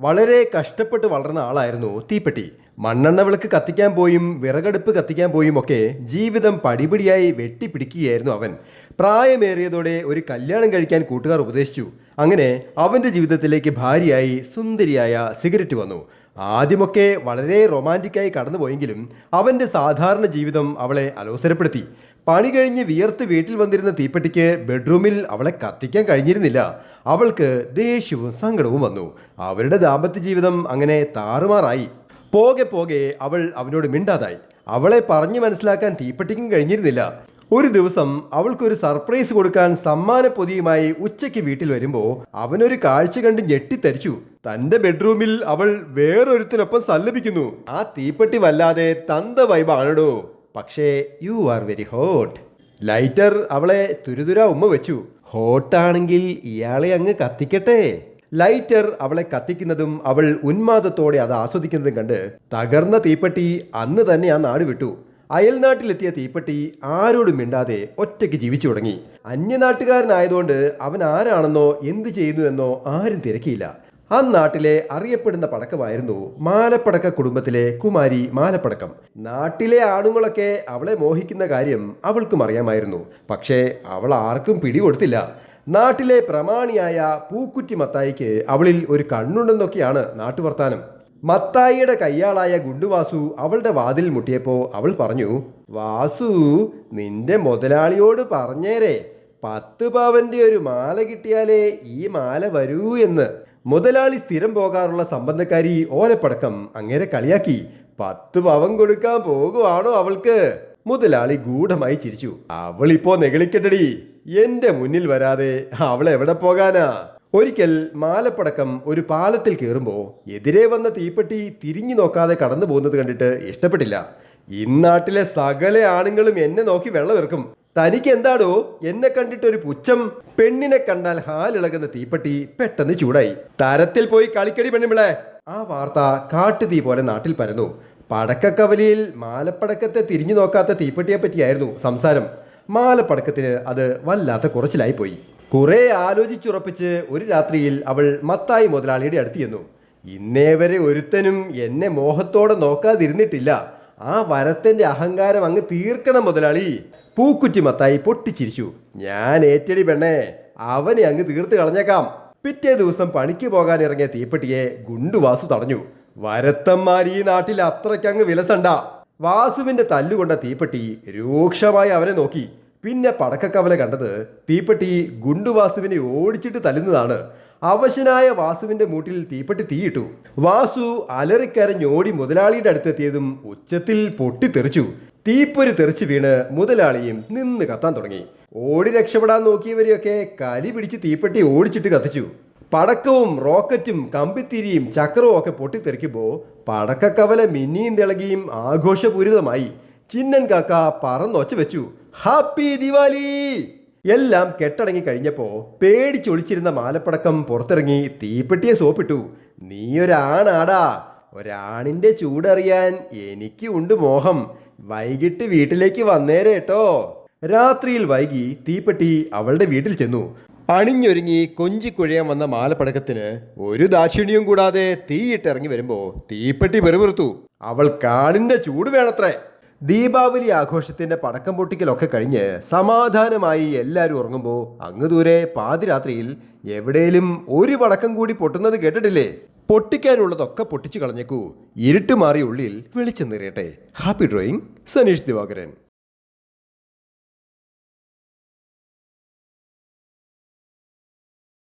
വളരെ കഷ്ടപ്പെട്ട് വളർന്ന ആളായിരുന്നു തീപ്പെട്ടി. മണ്ണെണ്ണ വിളക്ക് കത്തിക്കാൻ പോയും വിറകടുപ്പ് കത്തിക്കാൻ പോയും ഒക്കെ ജീവിതം പടിപടിയായി വെട്ടിപ്പിടിക്കുകയായിരുന്നു അവൻ. പ്രായമേറിയതോടെ ഒരു കല്യാണം കഴിക്കാൻ കൂട്ടുകാർ ഉപദേശിച്ചു. അങ്ങനെ അവന്റെ ജീവിതത്തിലേക്ക് ഭാര്യയായി സുന്ദരിയായ സിഗരറ്റ് വന്നു. ആദ്യമൊക്കെ വളരെ റൊമാന്റിക്കായി കടന്നുപോയെങ്കിലും അവന്റെ സാധാരണ ജീവിതം അവളെ അലോസരപ്പെടുത്തി. പണി കഴിഞ്ഞ് വിയർത്ത് വീട്ടിൽ വന്നിരുന്ന തീപ്പെട്ടിക്ക് ബെഡ്റൂമിൽ അവളെ കത്തിക്കാൻ കഴിഞ്ഞിരുന്നില്ല. അവൾക്ക് ദേഷ്യവും സങ്കടവും വന്നു. അവരുടെ ദാമ്പത്യ ജീവിതം അങ്ങനെ താറുമാറായി. പോകെ പോകെ അവൾ അവനോട് മിണ്ടാതായി. അവളെ പറഞ്ഞു മനസ്സിലാക്കാൻ തീപ്പെട്ടിക്കും കഴിഞ്ഞിരുന്നില്ല. ഒരു ദിവസം അവൾക്കൊരു സർപ്രൈസ് കൊടുക്കാൻ സമ്മാന പൊതിയുമായി ഉച്ചയ്ക്ക് വീട്ടിൽ വരുമ്പോൾ അവനൊരു കാഴ്ച കണ്ട് ഞെട്ടിത്തരിച്ചു. തന്റെ ബെഡ്റൂമിൽ അവൾ വേറൊരുത്തിനൊപ്പം സല്ലപിക്കുന്നു. ആ തീപ്പെട്ടി വല്ലാതെ തന്ത വൈബാണടോ പക്ഷേ you are very hot lighter അവളെ തുരുതുര ഉമ്മ വെച്ചു. ഹോട്ടാണെങ്കിൽ ഇയാളെ അങ്ങ് കത്തിക്കട്ടെ. ലൈറ്റർ അവളെ കത്തിക്കുന്നതും അവൾ ഉന്മാദത്തോടെ അത് ആസ്വദിക്കുന്നതും കണ്ട് തകർന്ന തീപ്പെട്ടി അന്ന് തന്നെ ആ നാട് വിട്ടു. അയൽനാട്ടിലെത്തിയ തീപ്പെട്ടി ആരോടും മിണ്ടാതെ ഒറ്റയ്ക്ക് ജീവിച്ചു തുടങ്ങി. അന്യനാട്ടുകാരനായതുകൊണ്ട് അവൻ ആരാണെന്നോ എന്ത് ചെയ്യുന്നു എന്നോ ആരും തിരക്കിയില്ല. ആ നാട്ടിലെ അറിയപ്പെടുന്ന പടക്കമായിരുന്നു മാലപ്പടക്ക കുടുംബത്തിലെ കുമാരി മാലപ്പടക്കം. നാട്ടിലെ ആണുങ്ങളൊക്കെ അവളെ മോഹിക്കുന്ന കാര്യം അവൾക്കും അറിയാമായിരുന്നു. പക്ഷേ അവൾ ആർക്കും പിടികൊടുത്തില്ല. നാട്ടിലെ പ്രമാണിയായ പൂക്കുറ്റി മത്തായിക്ക് അവളിൽ ഒരു കണ്ണുണ്ടെന്നൊക്കെയാണ് നാട്ടുവർത്താനം. മത്തായിയുടെ കയ്യാളായ ഗുണ്ടുവാസു അവളുടെ വാതിൽ മുട്ടിയപ്പോൾ അവൾ പറഞ്ഞു വാസു നിന്റെ മുതലാളിയോട് പറഞ്ഞേരെ. പത്ത് പവന്റെ ഒരു മാല കിട്ടിയാലേ ഈ മാല വരൂ എന്ന്. മുതലാളി സ്ഥിരം പോകാറുള്ള സംബന്ധക്കാരി ഓലപ്പടക്കം അങ്ങേരെ കളിയാക്കി. പത്ത് പവൻ കൊടുക്കാൻ പോകുവാണോ അവൾക്ക്? മുതലാളി ഗൂഢമായി ചിരിച്ചു. അവളിപ്പോ നെഗളിക്കട്ടടി. എന്റെ മുന്നിൽ വരാതെ അവൾ എവിടെ പോകാനാ? ഒരിക്കൽ മാലപ്പടക്കം ഒരു പാലത്തിൽ കയറുമ്പോൾ എതിരെ വന്ന തീപ്പെട്ടി തിരിഞ്ഞു നോക്കാതെ കടന്നു പോകുന്നത് കണ്ടിട്ട് ഇഷ്ടപ്പെട്ടില്ല. ഇന്നാട്ടിലെ സകല ആണുങ്ങളും എന്നെ നോക്കി വെള്ളമിറക്കും. തനിക്ക് എന്താടോ എന്നെ കണ്ടിട്ട് ഒരു പുച്ഛം. പെണ്ണിനെ കണ്ടാൽ ഹാലിളകുന്ന തീപ്പെട്ടി പെട്ടെന്ന് ചൂടായി. തരത്തിൽ പോയി കളിക്കടി പെണ്ണുമിളെ ആ വാർത്ത കാട്ടുതീ പോലെ നാട്ടിൽ പരന്നു. പടക്കക്കവലിയിൽ മാലപ്പടക്കത്തെ തിരിഞ്ഞു നോക്കാത്ത തീപ്പെട്ടിയെ പറ്റിയായിരുന്നു സംസാരം. മാലപ്പടക്കത്തിന് അത് വല്ലാത്ത കുറച്ചിലായി പോയി കുറെ ആലോചിച്ചുറപ്പിച്ച് ഒരു രാത്രിയിൽ അവൾ മത്തായി മുതലാളിയുടെ അടുത്ത് ചെന്നു. ഇന്നേ വരെ ഒരുത്തനും എന്നെ മോഹത്തോടെ നോക്കാതിരുന്നിട്ടില്ല. ആ വരത്തിന്റെ അഹങ്കാരം അങ്ങ് തീർക്കണം മുതലാളി. പൂക്കുറ്റി മത്തായി പൊട്ടിച്ചിരിച്ചു. ഞാൻ ഏറ്റടി പെണ്ണേ അവനെ അങ്ങ് തീർത്ത് കളഞ്ഞേക്കാം. പിറ്റേ ദിവസം പണിക്ക് പോകാൻ ഇറങ്ങിയ തീപ്പെട്ടിയെ ഗുണ്ടുവാസു തടഞ്ഞു. വരത്തന്മാർ ഈ നാട്ടിൽ അത്രയ്ക്കങ്ങ് വിലസണ്ട. വാസുവിന്റെ തല്ലുകൊണ്ട തീപ്പെട്ടി രൂക്ഷമായി അവനെ നോക്കി. പിന്നെ പടക്കക്കവല കണ്ടത് തീപ്പെട്ടി ഗുണ്ടുവാസുവിനെ ഓടിച്ചിട്ട് തല്ലുന്നതാണ്. അവശനായ വാസുവിന്റെ മൂട്ടിൽ തീപ്പെട്ടി തീയിട്ടു. വാസു അലറിക്കരഞ്ഞോടി മുതലാളിയുടെ അടുത്തെത്തിയതും ഉച്ചത്തിൽ പൊട്ടിത്തെറിച്ചു. തീപ്പൊരി തെറിച്ച് വീണ് മുതലാളിയും നിന്ന് കത്താൻ തുടങ്ങി. ഓടി രക്ഷപ്പെടാൻ നോക്കിയവരെയൊക്കെ കലി പിടിച്ച് തീപ്പെട്ടി ഓടിച്ചിട്ട് കത്തിച്ചു. പടക്കവും റോക്കറ്റും കമ്പിത്തിരിയും ചക്രവും ഒക്കെ പൊട്ടിത്തെറിക്കുമ്പോൾ പടക്കക്കവല മിന്നിയും തിളകിയും ആഘോഷപൂരിതമായി ചിന്നൻ കാക്ക പറന്നൊച്ച വെച്ചു. ഹാപ്പി ദിവാലി! എല്ലാം കെട്ടടങ്ങി കഴിഞ്ഞപ്പോ പേടിച്ചൊളിച്ചിരുന്ന മാലപ്പടക്കം പുറത്തിറങ്ങി തീപ്പെട്ടിയെ സോപ്പിട്ടു. നീ ഒരാണാടാ ഒരാണിന്റെ ചൂടറിയാൻ എനിക്ക് ഉണ്ട് മോഹം. വൈകിട്ട് വീട്ടിലേക്ക് വന്നേരെ കേട്ടോ രാത്രിയിൽ വൈകി തീപ്പെട്ടി അവളുടെ വീട്ടിൽ ചെന്നു. അണിഞ്ഞൊരുങ്ങി കൊഞ്ചിക്കുഴയാൻ വന്ന മാലപ്പടക്കത്തിന് ഒരു ദാക്ഷിണ്യവും കൂടാതെ തീയിട്ടിറങ്ങി വരുമ്പോ തീപ്പെട്ടി പെറുപിറുത്തു. അവൾ കാണിന്റെ ചൂട് വേണത്രേ. ദീപാവലി ആഘോഷത്തിന്റെ പടക്കം പൊട്ടിക്കലൊക്കെ കഴിഞ്ഞ് സമാധാനമായി എല്ലാവരും ഉറങ്ങുമ്പോൾ അങ്ങ് ദൂരെ പാതിരാത്രിയിൽ എവിടെയും ഒരു പടക്കം കൂടി പൊട്ടുന്നത് കേട്ടിട്ടില്ലേ? പൊട്ടിക്കാനുള്ളതൊക്കെ പൊട്ടിച്ചു കളഞ്ഞേക്കൂ. ഇരുട്ട് മാറിയ ഉള്ളിൽ വെളിച്ചം നിറയട്ടെ ഹാപ്പി ഡ്രോയിങ് സനീഷ് ദിവാകരൻ